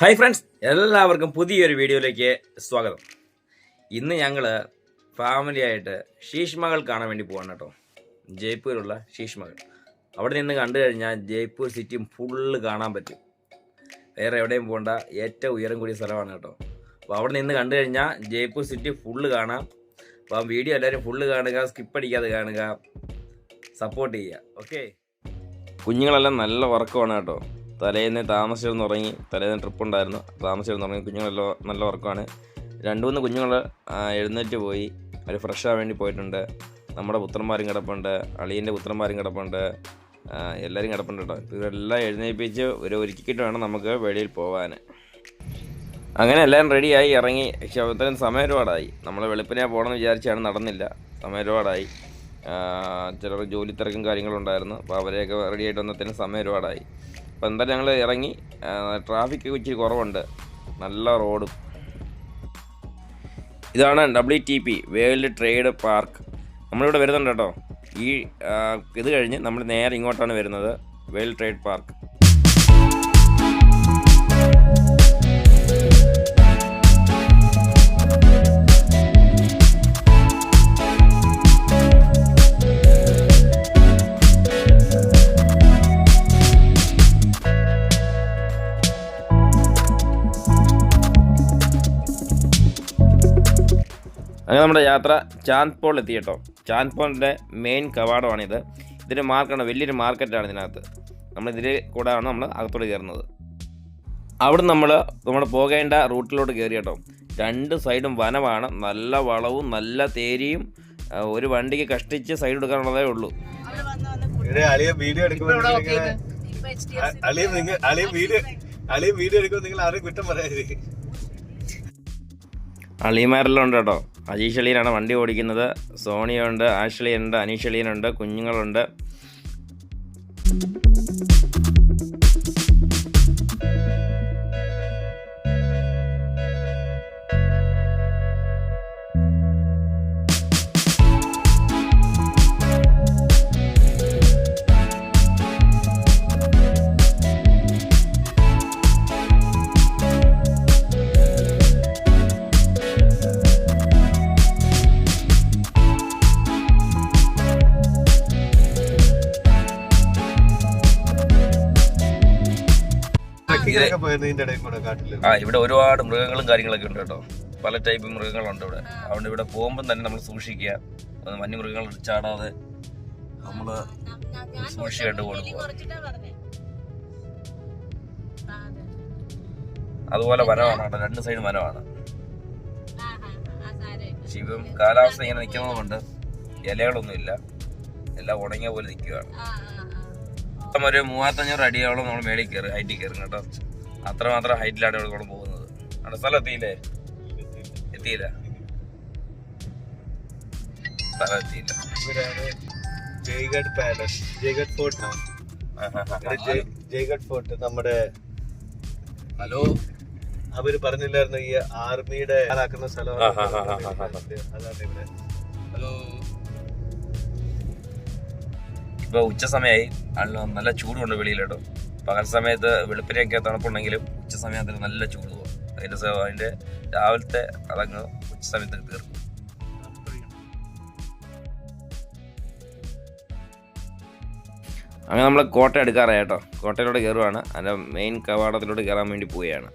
Hi friends എല്ലാവർക്കും പുതിയൊരു വീഡിയോയിലേക്ക് സ്വാഗതം. ഇന്ന് ഞങ്ങൾ ഫാമിലി ആയിട്ട് ശീഷ്മകൾ കാണാൻ വേണ്ടി പോവാണ് കേട്ടോ. ജയ്പൂരിലുള്ള ശീഷ്മകൾ. അവിടെ നിന്ന് കണ്ടു കഴിഞ്ഞാൽ ജയ്പൂർ സിറ്റി ഫുള്ള് കാണാൻ പറ്റും. വേറെ എവിടെയും പോകണ്ട ഏറ്റവും ഉയരം കൂടിയ സ്ഥലമാണ് കേട്ടോ. അപ്പോൾ അവിടെ നിന്ന് കണ്ടു കഴിഞ്ഞാൽ ജയ്പൂർ സിറ്റി ഫുള്ള് കാണാം. അപ്പോൾ വീഡിയോ എല്ലാവരും ഫുള്ള് കാണുക സ്കിപ്പ് അടിക്കാതെ കാണുക സപ്പോർട്ട് ചെയ്യുക. ഓക്കെ കുഞ്ഞുങ്ങളെല്ലാം നല്ല ഉറക്കമാണ് കേട്ടോ. തലേന്ന് താമസിച്ചിരുന്ന് ഉറങ്ങി തലേന്ന് ട്രിപ്പ് ഉണ്ടായിരുന്നു. താമസിച്ചിരുന്ന് ഉറങ്ങി. കുഞ്ഞുങ്ങളെല്ലാം നല്ല ഉറക്കമാണ്. രണ്ട് മൂന്ന് കുഞ്ഞുങ്ങൾ എഴുന്നേറ്റ് പോയി. അവർ ഫ്രഷ് ആവാൻ വേണ്ടി പോയിട്ടുണ്ട്. നമ്മുടെ പുത്രന്മാരും കിടപ്പുണ്ട്. അളിയന്റെ പുത്രന്മാരും കിടപ്പുണ്ട്. എല്ലാവരും കിടപ്പുണ്ട് കേട്ടോ. ഇവരെല്ലാം എഴുന്നേൽപ്പിച്ച് ഒരു ഒരുക്കിയിട്ട് വേണം നമുക്ക് വെളിയിൽ പോകാൻ അങ്ങനെ എല്ലാവരും റെഡിയായി ഇറങ്ങി. പക്ഷെ സമയം ഒരുപാടായി. നമ്മൾ വെളുപ്പിനെ പോകണമെന്ന് വിചാരിച്ചാണ് നടന്നില്ല. സമയം ഒരുപാടായി. ചിലർ ജോലി തിരക്കും കാര്യങ്ങളും ഉണ്ടായിരുന്നു. അപ്പോൾ അവരെയൊക്കെ റെഡിയായിട്ട് വന്നതിന് ഒരുപാടായി. അപ്പോൾ എന്തായാലും ഞങ്ങൾ ഇറങ്ങി ട്രാഫിക് ഇച്ചിരി കുറവുണ്ട്. നല്ല റോഡും. ഇതാണ് W T P world trade park. നമ്മളിവിടെ വരുന്നുണ്ട് കേട്ടോ. ഈ ഇത് കഴിഞ്ഞ് നമ്മൾ നേരെ ഇങ്ങോട്ടാണ് വരുന്നത് വേൾഡ് ട്രേഡ് പാർക്ക്. അങ്ങനെ നമ്മുടെ യാത്ര ചാന്ദ് പോൾ എത്തി കേട്ടോ. ചാന്ദ് പോളിന്റെ മെയിൻ കവാടമാണിത്. ഇതിന്റെ മാർക്കാണ് വലിയൊരു മാർക്കറ്റാണ് ഇതിനകത്ത്. നമ്മൾ ഇതിൽ കൂടെയാണ് നമ്മൾ അകത്തോട്ട് കയറുന്നത്. അവിടെ നമ്മൾ നമ്മൾ പോകേണ്ട റൂട്ടിലോട്ട് കയറി കേട്ടോ. രണ്ട് സൈഡും വനമാണ്. നല്ല വളവും നല്ല തേരിയും ഒരു വണ്ടിക്ക് കഷ്ടിച്ച് സൈഡ് എടുക്കാനുള്ളതേ ഉള്ളൂ. വീഡിയോ വീഡിയോ നിങ്ങൾ ആരും കുറ്റം പറയരുത് അളിയന്മാരെല്ലാം ഉണ്ട് കേട്ടോ. അജീഷ് അളിയനാണ് വണ്ടി ഓടിക്കുന്നത്. സോണിയുണ്ട് ആഷ്ലിയുണ്ട് അനീഷ് അളിയനുണ്ട് കുഞ്ഞുങ്ങളുണ്ട്. ആ ഇവിടെ ഒരുപാട് മൃഗങ്ങളും കാര്യങ്ങളൊക്കെ ഉണ്ട് കേട്ടോ. പല ടൈപ്പ് മൃഗങ്ങളുണ്ട് ഇവിടെ. അതുകൊണ്ട് ഇവിടെ പോകുമ്പോൾ തന്നെ നമ്മൾ സൂക്ഷിക്കുക. വന്യമൃഗങ്ങൾ ചാടാതെ നമ്മൾ സൂക്ഷിക്കേണ്ട കൊടുക്കുക അതുപോലെ വനമാണ് കേട്ടോ. രണ്ട് സൈഡ് വനമാണ്. ശിവം ഇപ്പം കാലാവസ്ഥ ഇങ്ങനെ നിൽക്കുന്നത് കൊണ്ട് ഇലകളൊന്നും ഇല്ല എല്ലാം ഉണങ്ങിയ പോലെ നിൽക്കുകയാണ്. ഒരു മൂവാത്തഞ്ഞൂറ് അടിയോളം നമ്മൾ മേളിൽ കയറി ഹൈറ്റിൽ കയറും കേട്ടോ. അത്രമാത്രം ഹൈറ്റിലാണ് ഇവിടെ കൂടെ പോകുന്നത്. അവിടെ സ്ഥലം എത്തിയില്ലേ? എത്തിയില്ല. സ്ഥലം എത്തിയില്ല. Jaigarh palace Jaigarh fort Jaigarh fort നമ്മുടെ ഹലോ? അവർ പറഞ്ഞില്ലായിരുന്നു ഈ ആർമിയുടെ ആക്കുന്ന സ്ഥലം. അതാണ് ഇവിടെ. ഹലോ? ഇപ്പൊ ഉച്ച സമയമായി നല്ല ചൂടുണ്ട് കേട്ടോ പകൽ സമയത്ത് വെളുപ്പിനെയൊക്കെ തണുപ്പുണ്ടെങ്കിലും ഉച്ച സമയത്ത് നല്ല ചൂട് പോകും അതിന്റെ സ- അതിന്റെ രാവിലത്തെ അതങ്ങ് ഉച്ച സമയത്ത് തീർക്കും. അങ്ങനെ നമ്മൾ കോട്ട എടുക്കാറായി കേട്ടോ. കോട്ടയിലൂടെ കയറുവാണ് അതിന്റെ മെയിൻ കവാടത്തിലൂടെ കയറാൻ വേണ്ടി പോവുകയാണ്.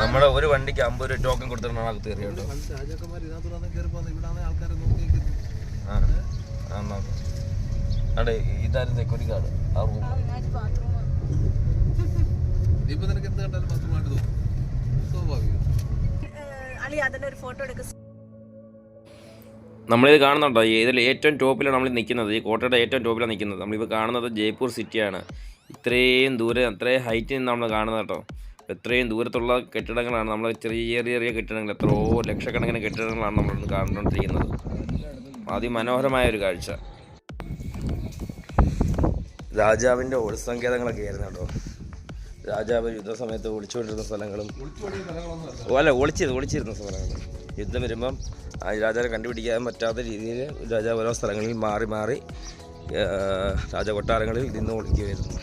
നമ്മൾ ഒരു വണ്ടിക്ക് അമ്പത് രൂപ ടോക്കൺ കൊടുത്തിട്ടാണ് അകത്ത് കയറി കേട്ടോ ആ ആ அடே இதாக இருந்த ഗാർഡ് ആ റൂം. ഇപ്പൊ നിനക്ക് എന്ത് കണ്ടാലും പത്രമായിട്ട് തോന്നും. സ്വാഭാവികം. അളി അതിന്റെ ഒരു ഫോട്ടോ എടുക്ക. നമ്മളിത് കാണുന്നുണ്ടോ? ഈ ഇതിൽ ഏറ്റവും ടോപ്പിലാണ് നമ്മൾ നിൽക്കുന്നത് ഈ കോട്ടയുടെ ഏറ്റവും ടോപ്പിലാണ് നിൽക്കുന്നത് നമ്മളിപ്പോൾ കാണുന്നത് ജയ്പൂർ സിറ്റിയാണ്. ഇത്രയും ദൂരെ അത്രയും ഹൈറ്റിൽ നിന്ന് നമ്മൾ കാണുന്നത് കേട്ടോ. എത്രയും ദൂരത്തുള്ള കെട്ടിടങ്ങളാണ് നമ്മൾ ചെറിയ ചെറിയ ചെറിയ കെട്ടിടങ്ങൾ എത്രയോ ലക്ഷക്കണക്കിന് കെട്ടിടങ്ങളാണ് നമ്മൾ കണ്ടുകൊണ്ടിരിക്കുന്നത് അതിമനോഹരമായ ഒരു കാഴ്ച. രാജാവിന്റെ ഒളിസങ്കേതങ്ങളൊക്കെ ആയിരുന്നു കേട്ടോ. രാജാവ് യുദ്ധസമയത്ത് ഒളിച്ചുകൊണ്ടിരുന്ന സ്ഥലങ്ങളും അല്ല ഒളിച്ചിരുന്നു ഒളിച്ചിരുന്ന സ്ഥലങ്ങളും. യുദ്ധം വരുമ്പം രാജാവിനെ കണ്ടുപിടിക്കാൻ പറ്റാത്ത രീതിയിൽ രാജാവ് ഓരോ സ്ഥലങ്ങളിൽ മാറി മാറി രാജ കൊട്ടാരങ്ങളിൽ നിന്ന് ഒളിക്കുകയായിരുന്നു.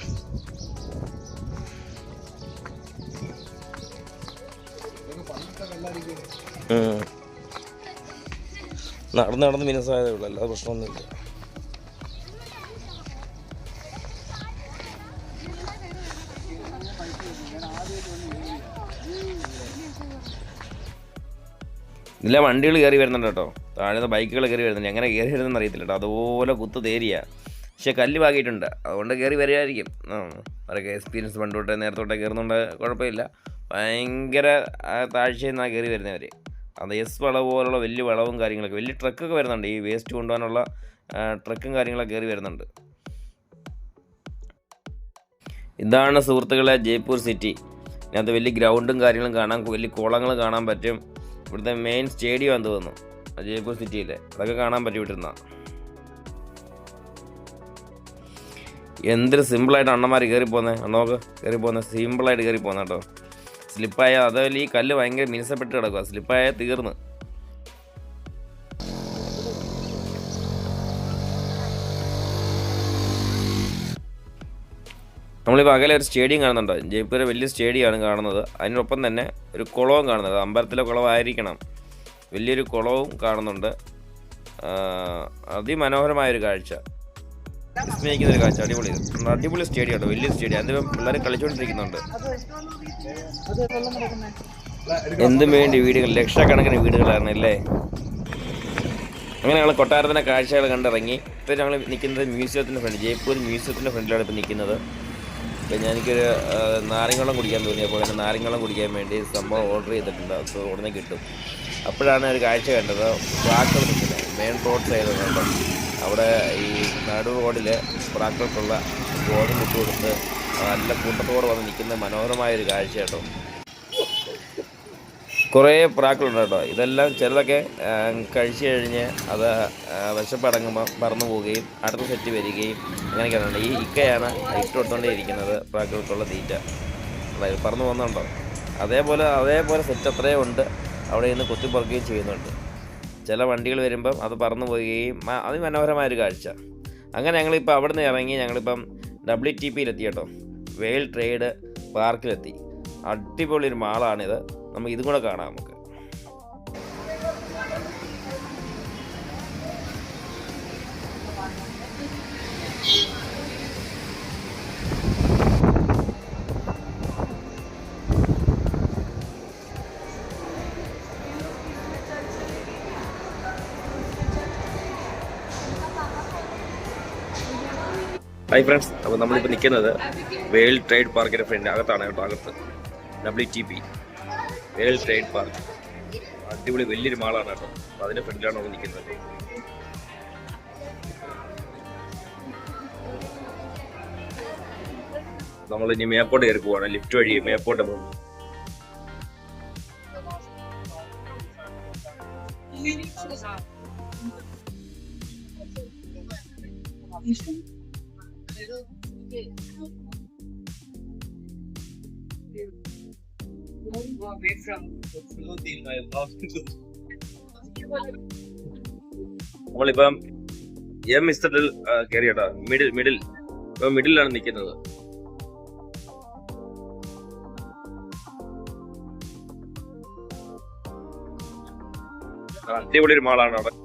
നടന്ന് നടന്ന് മിനസായതേ ഉള്ളൂ അല്ലാതെ പ്രശ്നമൊന്നുമില്ല. ഇതിലെ വണ്ടികൾ കയറി വരുന്നുണ്ട് കേട്ടോ. താഴെ ബൈക്കുകൾ കയറി വരുന്നുണ്ട്. എങ്ങനെ കയറി വരുന്നതെന്ന് അറിയത്തില്ല കേട്ടോ. അതുപോലെ കുത്തു തേരിയ. പക്ഷെ കല്ല് പാകിയിട്ടുണ്ട്. അതുകൊണ്ട് കയറി വരികയായിരിക്കും. അവരൊക്കെ എക്സ്പീരിയൻസ് പണ്ട് തൊട്ടേ നേരത്തോട്ടെ കയറുന്നുണ്ട് കുഴപ്പമില്ല. ഭയങ്കര താഴ്ചയിൽ നിന്നാണ് കയറി വരുന്നവർ അത് എസ് വളവ് പോലുള്ള വലിയ വളവും കാര്യങ്ങളൊക്കെ വലിയ ട്രക്കൊക്കെ വരുന്നുണ്ട്. ഈ വേസ്റ്റ് കൊണ്ടുപോകാനുള്ള ട്രക്കും കാര്യങ്ങളൊക്കെ കയറി വരുന്നുണ്ട്. ഇതാണ് സുഹൃത്തുക്കളെ ജയ്പൂർ സിറ്റി. ഇതിനകത്ത് വലിയ ഗ്രൗണ്ടും കാര്യങ്ങളും കാണാൻ വലിയ കുളങ്ങൾ കാണാൻ പറ്റും. ഇവിടുത്തെ മെയിൻ സ്റ്റേഡിയം എന്ന് തോന്നുന്നു. ജയ്പൂർ സിറ്റിയിലെ. അതൊക്കെ കാണാൻ പറ്റും ഇവിടുന്ന എന്തൊരു സിമ്പിളായിട്ട് അണ്ണന്മാർ കയറി പോകുന്നത് അണ്ണോക്ക് കയറി പോകുന്നത് സിമ്പിളായിട്ട് കയറി പോകുന്ന കേട്ടോ. സ്ലിപ്പായ അതായത് ഈ കല്ല് ഭയങ്കര മിനുസപ്പെട്ട് കിടക്കുക സ്ലിപ്പായ തീർന്ന്. നമ്മളിപ്പോൾ അകലെ ഒരു സ്റ്റേഡിയം കാണുന്നുണ്ട്. ജയ്പൂരെ വലിയ സ്റ്റേഡിയമാണ് കാണുന്നത്. അതിനൊപ്പം തന്നെ ഒരു കുളവും കാണുന്നത് അമ്പലത്തിലെ കുളമായിരിക്കണം. വലിയൊരു കുളവും കാണുന്നുണ്ട്. അതിമനോഹരമായൊരു കാഴ്ച. വിസ്മയിക്കുന്ന ഒരു കാഴ്ച. അടിപൊളി. അടിപൊളി സ്റ്റേഡിയം ആണ് വലിയ സ്റ്റേഡിയം. അതിന് പിള്ളേർ കളിച്ചുകൊണ്ടിരിക്കുന്നുണ്ട്. എന്തും വേണ്ടി വീടുകൾ ലക്ഷക്കണക്കിന് വീടുകളാണ് അല്ലേ? അങ്ങനെ ഞങ്ങൾ കൊട്ടാരത്തിന്റെ കാഴ്ചകൾ കണ്ടിറങ്ങി. ഇപ്പോൾ ഞങ്ങൾ നിൽക്കുന്നത് മ്യൂസിയത്തിന്റെ ഫ്രണ്ട് ജയ്പൂർ മ്യൂസിയത്തിന്റെ ഫ്രണ്ടിലാണ് ഇപ്പോൾ നിൽക്കുന്നത്. അപ്പോൾ ഞാൻ എനിക്കൊരു ആ, കുടിക്കാൻ കുടിക്കാൻ തോന്നിയപ്പോൾ അങ്ങനെ നാരങ്ങവെള്ളം കുടിക്കാൻ വേണ്ടി സംഭവം ഓർഡർ ചെയ്തിട്ടുണ്ട്. അത് ഉടനെ കിട്ടും. അപ്പോഴാണ് ഒരു കാഴ്ച കണ്ടത്. ബാക്കുകൾ മെയിൻ റോഡ് സൈഡ് കണ്ടോ അവിടെ ഈ നാട് റോഡിൽ പ്രാക്കൾക്കുള്ള ഗോതമ്പ് ഇട്ട് കൊടുത്ത് നല്ല കൂട്ടത്തോടെ വന്ന് നിൽക്കുന്ന മനോഹരമായ ഒരു കാഴ്ച കേട്ടോ. കുറേ പ്രാക്കളുണ്ട് കേട്ടോ. ഇതെല്ലാം ചിലതൊക്കെ കഴിച്ചു കഴിഞ്ഞ് അത് വിശപ്പടങ്ങുമ്പോൾ പറന്നു പോവുകയും അടുത്ത സെറ്റ് വരികയും അങ്ങനെയൊക്കെയാണ്. ഈ ഇക്കയാണ് ഇട്ട് കൊടുത്തോണ്ടേ ഇരിക്കുന്നത് തീറ്റ. അതായത് പറന്നു പോകുന്നുണ്ടോ? അതേപോലെ അതേപോലെ സെറ്റ് അത്രയും ഉണ്ട്. അവിടെ നിന്ന് കൊത്തിപ്പറക്കുകയും ചെയ്യുന്നുണ്ട്. ചില വണ്ടികൾ വരുമ്പം അത് പറന്നു പോവുകയും മ- അതിമനോഹരമായൊരു കാഴ്ച. അങ്ങനെ ഞങ്ങളിപ്പോൾ അവിടെ നിന്ന് ഇറങ്ങി ഞങ്ങളിപ്പം ഡബ്ല്യു ടി പിയിലെത്തി കേട്ടോ. വേൾഡ് ട്രേഡ് പാർക്കിലെത്തി. അടിപൊളി ഒരു മാളാണിത്. നമുക്ക് ഇതും കൂടെ കാണാം നമുക്ക്. ഹായ് ഫ്രണ്ട്സ് അപ്പോൾ നമ്മളിപ്പോൾ നിൽക്കുന്നത് വേൾഡ് ട്രേഡ് പാർക്കിന്റെ ഫ്രണ്ട് അകത്താണ് കേട്ടോ അകത്ത്. W T P world trade park. അടിപൊളി വലിയൊരു മാളാണ് കേട്ടോ. അപ്പോൾ അതിന്റെ ഫ്രണ്ടിലാണ് നമ്മൾ നിൽക്കുന്നത് നമ്മൾ ഇനി മേപ്പോട്ട് കയറി പോവാണ് ലിഫ്റ്റ് വഴി മേപ്പോട്ട് പോകും. നമ്മളിപ്പം എം ഇസ്റ്ററിൽ കയറി മിഡിൽ മിഡിൽ. ഇപ്പൊ മിഡിലാണ് നിൽക്കുന്നത് അടിപൊളി ഒരു മാളാണ് അവിടെ.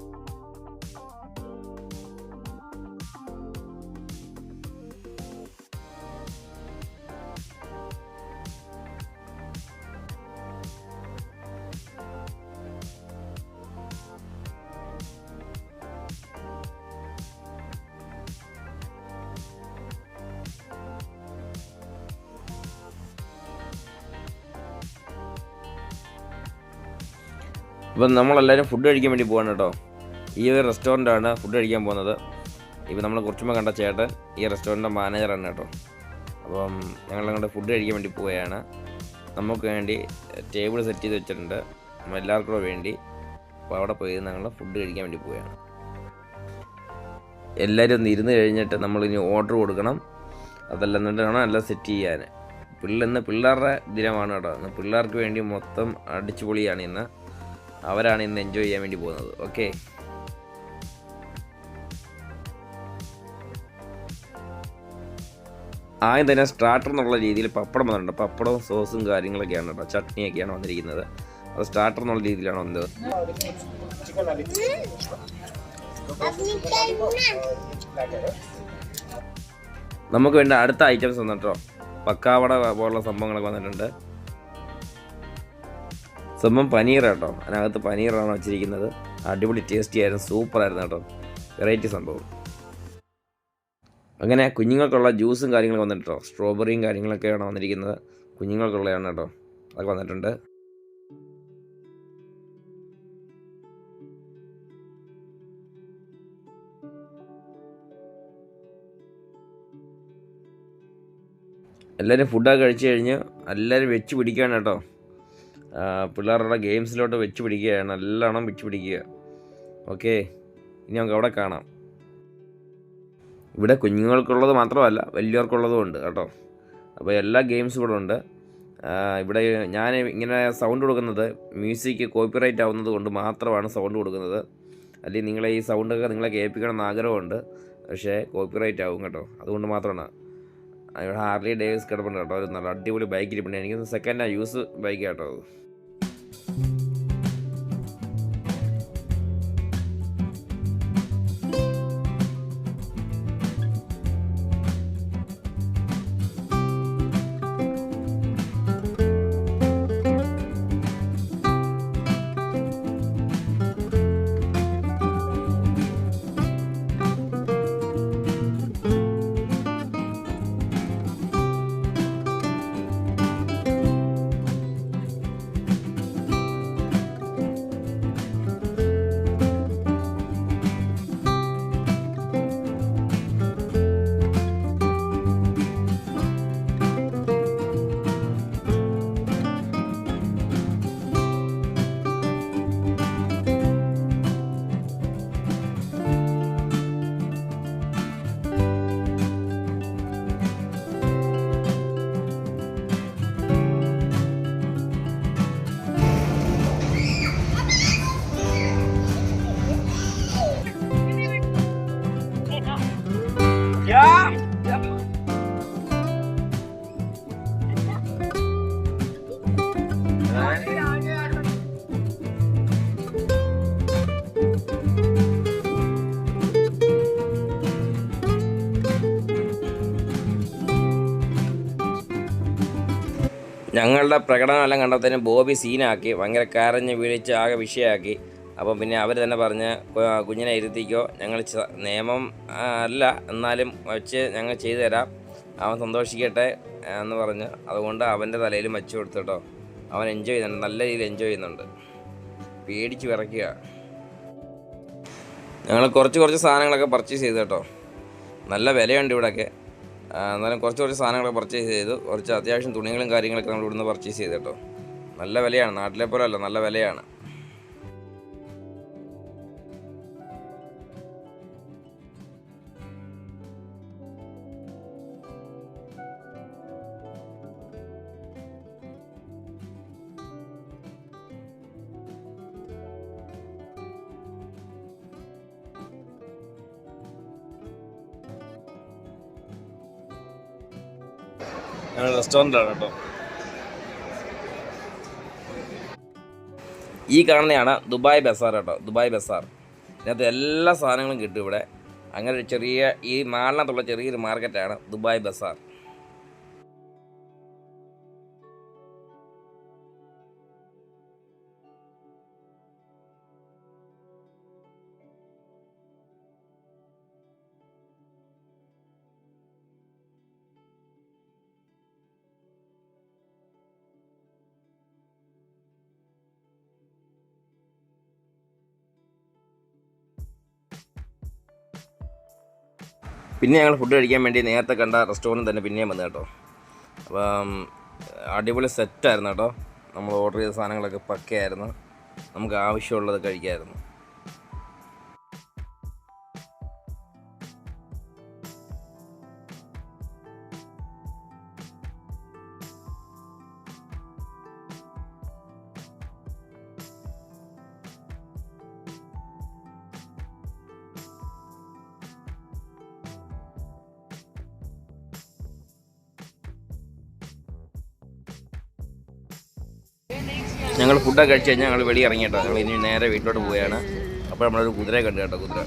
ഇപ്പം നമ്മളെല്ലാവരും ഫുഡ് കഴിക്കാൻ വേണ്ടി പോവാണ് കേട്ടോ. ഈ ഒരു റെസ്റ്റോറന്റാണ് ഫുഡ് കഴിക്കാൻ പോകുന്നത്. ഇപ്പം നമ്മൾ കുറച്ചുമ്പോൾ കണ്ട ചേട്ടൻ ഈ റെസ്റ്റോറന്റിന്റെ മാനേജറാണ് കേട്ടോ. അപ്പം ഞങ്ങളങ്ങോട്ട് ഫുഡ് കഴിക്കാൻ വേണ്ടി പോവുകയാണ്. നമുക്ക് വേണ്ടി ടേബിൾ സെറ്റ് ചെയ്ത് വെച്ചിട്ടുണ്ട്. എല്ലാവർക്കും കൂടെ വേണ്ടി. അപ്പോൾ അവിടെ പോയി ഞങ്ങൾ ഫുഡ് കഴിക്കാൻ വേണ്ടി പോവുകയാണ്. എല്ലാവരും ഒന്ന് ഇരുന്ന് കഴിഞ്ഞിട്ട് നമ്മളിനി ഓർഡർ കൊടുക്കണം. അതെല്ലാം എന്നിട്ടാണ് എല്ലാം സെറ്റ് ചെയ്യാൻ പിള്ളേർ ഇന്ന് പിള്ളേരുടെ ദിനമാണ് കേട്ടോ. പിള്ളേർക്ക് വേണ്ടി മൊത്തം അടിച്ചുപൊളിയാണ് ഇന്ന്. അവരാണ് ഇന്ന് എൻജോയ് ചെയ്യാൻ വേണ്ടി പോകുന്നത്. ഓക്കെ ആദ്യം തന്നെ സ്റ്റാർട്ടർ എന്നുള്ള രീതിയിൽ പപ്പടം വന്നിട്ടുണ്ട്. പപ്പടവും സോസും കാര്യങ്ങളൊക്കെയാണ് കേട്ടോ. ചട്നിയൊക്കെയാണ് വന്നിരിക്കുന്നത്. അത് സ്റ്റാർട്ടർ എന്നുള്ള രീതിയിലാണ് വന്നത്. നമുക്ക് വേണ്ട അടുത്ത ഐറ്റംസ് വന്നിട്ടോ. പക്കാവട പോലുള്ള സംഭവങ്ങളൊക്കെ വന്നിട്ടുണ്ട്. സംഭവം പനീർ കേട്ടോ അതിനകത്ത് പനീറാണ് വെച്ചിരിക്കുന്നത്. അടിപൊളി ടേസ്റ്റി ആയിരുന്നു സൂപ്പറായിരുന്നു കേട്ടോ. വെറൈറ്റി സംഭവം. അങ്ങനെ കുഞ്ഞുങ്ങൾക്കുള്ള ജ്യൂസും കാര്യങ്ങളൊക്കെ വന്നിട്ടോ സ്ട്രോബെറിയും കാര്യങ്ങളൊക്കെയാണ് വന്നിരിക്കുന്നത്. കുഞ്ഞുങ്ങൾക്കുള്ളതാണ് കേട്ടോ. അതൊക്കെ വന്നിട്ടുണ്ട്. എല്ലാവരും ഫുഡൊക്കെ കഴിച്ചു കഴിഞ്ഞ് എല്ലാവരും വെച്ച് പിടിക്കുകയാണ് കേട്ടോ. പിള്ളേരുടെ ഗെയിംസിലോട്ട് വെച്ച് പിടിക്കുകയാണ് നല്ലോണം വെച്ച് പിടിക്കുക. ഓക്കെ ഇനി നമുക്ക് അവിടെ കാണാം. ഇവിടെ കുഞ്ഞുങ്ങൾക്കുള്ളത് മാത്രമല്ല വലിയവർക്കുള്ളതും ഉണ്ട് കേട്ടോ. അപ്പോൾ എല്ലാ ഗെയിംസും ഇവിടെ ഉണ്ട്. ഇവിടെ ഞാൻ ഇങ്ങനെ സൗണ്ട് കൊടുക്കുന്നത് മ്യൂസിക് കോപ്പിറൈറ്റ് ആവുന്നത് കൊണ്ട് മാത്രമാണ് സൗണ്ട് കൊടുക്കുന്നത്. അല്ലെങ്കിൽ നിങ്ങളെ ഈ സൗണ്ടൊക്കെ നിങ്ങളെ കേൾപ്പിക്കണം എന്ന് ആഗ്രഹമുണ്ട്. പക്ഷേ കോപ്പിറൈറ്റ് ആവും കേട്ടോ. അതുകൊണ്ട് മാത്രമാണ്. ഇവിടെ ഹാർലി ഡേവിസ് കിടപ്പുണ്ട് കേട്ടോ. ഒരു നല്ല അടിപൊളി ബൈക്ക് ഇരിപ്പുണ്ട്. എനിക്ക് സെക്കൻഡ് യൂസ് ബൈക്ക് കേട്ടോ ഞങ്ങളുടെ പ്രകടനം എല്ലാം കണ്ടതിന് ബോബി സീനാക്കി ഭയങ്കര കരഞ്ഞ് വിളിച്ച് ആകെ വിഷയമാക്കി അപ്പം പിന്നെ അവർ തന്നെ പറഞ്ഞ് "കു- കുഞ്ഞിനെ ഇരുത്തിക്കോ. ഞങ്ങൾ നിയമം അല്ല എന്നാലും വെച്ച് ഞങ്ങൾ ചെയ്തു തരാം. അവൻ സന്തോഷിക്കട്ടെ എന്ന് പറഞ്ഞ് അതുകൊണ്ട് അവന്റെ തലയിലും വച്ചു കൊടുത്തിട്ടോ അവൻ എൻജോയ് ചെയ്യുന്നുണ്ട് നല്ല രീതിയിൽ എൻജോയ് ചെയ്യുന്നുണ്ട്. പേടിച്ച് വിറയ്ക്കുക. ഞങ്ങൾ കുറച്ച് കുറച്ച് സാധനങ്ങളൊക്കെ പർച്ചേസ് ചെയ്തു കേട്ടോ. നല്ല വിലയുണ്ട് ഇവിടെയൊക്കെ എന്നാലും കുറച്ച് കുറച്ച് സാധനങ്ങളൊക്കെ പർച്ചേസ് ചെയ്തു. കുറച്ച് അത്യാവശ്യം തുണികളും കാര്യങ്ങളൊക്കെ നമ്മൾ ഇവിടുന്ന് പർച്ചേസ് ചെയ്തു കേട്ടോ. നല്ല വിലയാണ്. നാട്ടിലെ പോലെ അല്ല നല്ല വിലയാണ്. ഞങ്ങൾ റെസ്റ്റോറന്റാണ് കേട്ടോ. ഈ കാണുന്നതാണ് ദുബായ് ബസാർ കേട്ടോ ദുബായ് ബസാർ. ഇതിനകത്ത് എല്ലാ സാധനങ്ങളും കിട്ടും ഇവിടെ. അങ്ങനെ ഒരു ചെറിയ ഈ മാളിനകത്തുള്ള ചെറിയൊരു മാർക്കറ്റാണ് ദുബായ് ബസാർ. പിന്നെ ഞങ്ങൾ ഫുഡ് കഴിക്കാൻ വേണ്ടി നേരത്തെ കണ്ട റെസ്റ്റോറന്റ് തന്നെ പിന്നെയും വന്നു കേട്ടോ. അപ്പം അടിപൊളി സെറ്റായിരുന്നു കേട്ടോ. നമ്മൾ ഓർഡർ ചെയ്ത സാധനങ്ങളൊക്കെ പക്കയായിരുന്നു. നമുക്ക് ആവശ്യമുള്ളത് കഴിക്കാമായിരുന്നു ഞങ്ങൾ ഫുഡൊക്കെ കഴിച്ച് കഴിഞ്ഞാൽ ഞങ്ങൾ വെളി ഇറങ്ങി കേട്ടോ. ഞങ്ങൾ ഇനി നേരെ വീട്ടിലോട്ട് പോവുകയാണ്. അപ്പോൾ നമ്മളൊരു കുതിരയെ കണ്ടു കേട്ടോ കുതിര.